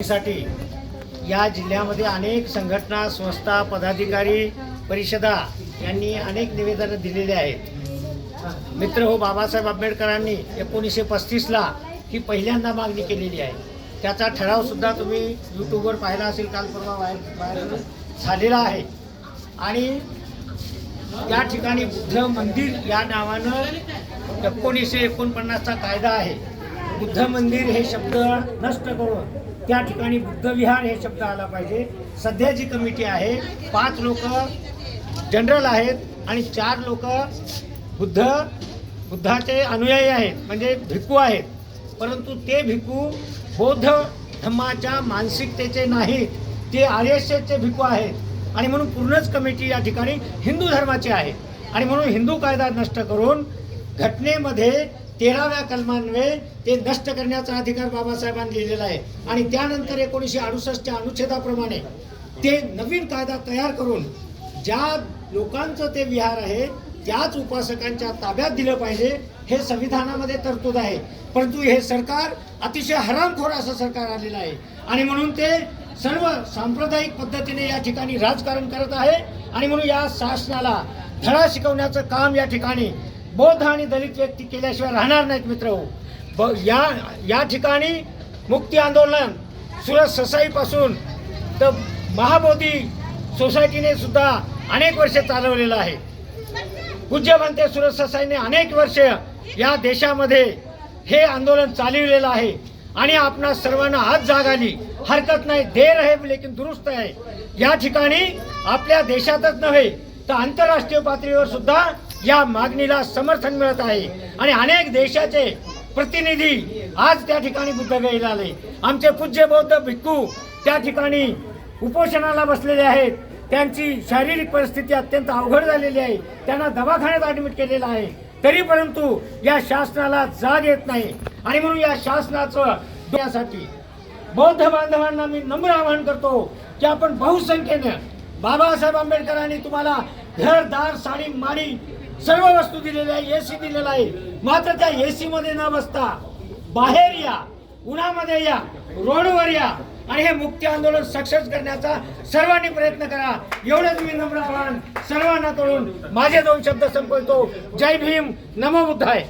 साठी या जिल्ह्यामध्ये अनेक संघटना संस्था पदाधिकारी परिषदा यांनी अनेक निवेदनं दिलेली आहेत. मित्र हो बाबासाहेब आंबेडकरांनी एकोणीसशे पस्तीसला ही पहिल्यांदा मागणी केलेली आहे. त्याचा ठरावसुद्धा तुम्ही यूट्यूबवर पाहिला असेल काल परवा बाहेर बाहेर झालेला आहे. आणि या ठिकाणी बुद्ध मंदिर या नावानं एकोणीसशे एकोणपन्नासचा कायदा आहे. बुद्ध मंदिर हे शब्द नष्ट करून त्या ठिकाणी बुद्ध विहार हे शब्द आला पाहिजे. सध्या जी कमिटी आहे पाच लोक जनरल आहेत आणि चार लोक बुद्ध बुद्धाचे अनुयायी आहेत म्हणजे भिक्खू आहेत. परंतु ते भिक्खू बौद्ध धम्माच्या मानसिकतेचे नाहीत. ते आर एस एसचे भिक्खू आहेत. आणि म्हणून पूर्णच कमिटी या ठिकाणी हिंदू धर्माची आहे. आणि म्हणून हिंदू कायदा नष्ट करून घटनेमध्ये तेराव्या कलमान्वये ते नष्ट करण्याचा अधिकार बाबासाहेबांनी लिहिलेला आहे. आणि त्यानंतर एकोणीसशे अडुसष्टच्या अनुच्छेदाप्रमाणे ते नवीन कायदा तयार करून ज्या लोकांचं ते विहार आहे त्याच उपासकांच्या ताब्यात दिलं पाहिजे हे संविधानामध्ये तरतूद आहे. परंतु हे सरकार अतिशय हरामखोर असं सरकार आलेलं आहे. आणि म्हणून ते सर्व सांप्रदायिक पद्धतीने या ठिकाणी राजकारण करत आहे. आणि म्हणून या शासनाला धडा शिकवण्याचं काम या ठिकाणी बौद्ध आणि दलित व्यक्ती केल्याशिवाय राहणार नाहीत मित्र हो. ब या या ठिकाणी मुक्ती आंदोलन सुरत ससाईपासून तर महाबोधी सोसायटीने सुद्धा अनेक वर्षे चालवलेलं आहे. पूज्य म्हणते सुरत ससाईने अनेक वर्ष या देशामध्ये हे आंदोलन चालविलेलं आहे. आणि आपणा सर्वांना आज जाग आली. हरकत नाही देर आहे लेकिन दुरुस्त आहे. या ठिकाणी आपल्या देशातच नव्हे तर आंतरराष्ट्रीय पातळीवर सुद्धा या मागणीला समर्थन मिळत आहे. आणि अनेक देशाचे प्रतिनिधी आज त्या ठिकाणी बुद्धगयीला आले. आमचे पूज्य बौद्ध भिक्खू त्या ठिकाणी उपोषणाला बसलेले आहेत. त्यांची शारीरिक परिस्थिती अत्यंत अवघड झालेली आहे. त्यांना दवाखान्यात ॲडमिट केलेलं आहे. तरी परंतु या शासनाला जाग येत नाही. आणि म्हणून या शासनाचं यासाठी बौद्ध बांधवांना मी नम्र आवाहन करतो की आपण बहुसंख्येनं बाबासाहेब आंबेडकरांनी तुम्हाला घरदार साडी माडी सर्व वस्तू दिलेल्या आहे एसी दिलेला आहे. मात्र त्या एसी मध्ये न बसता बाहेर या उन्हामध्ये या रोडवर या आणि हे मुक्ती आंदोलन सक्सेस करण्याचा सर्वांनी प्रयत्न करा. एवढंच मी नम्र आव्हान सर्वांना करून माझे दोन शब्द संपवतो. जय भीम. नमो बुद्धाय.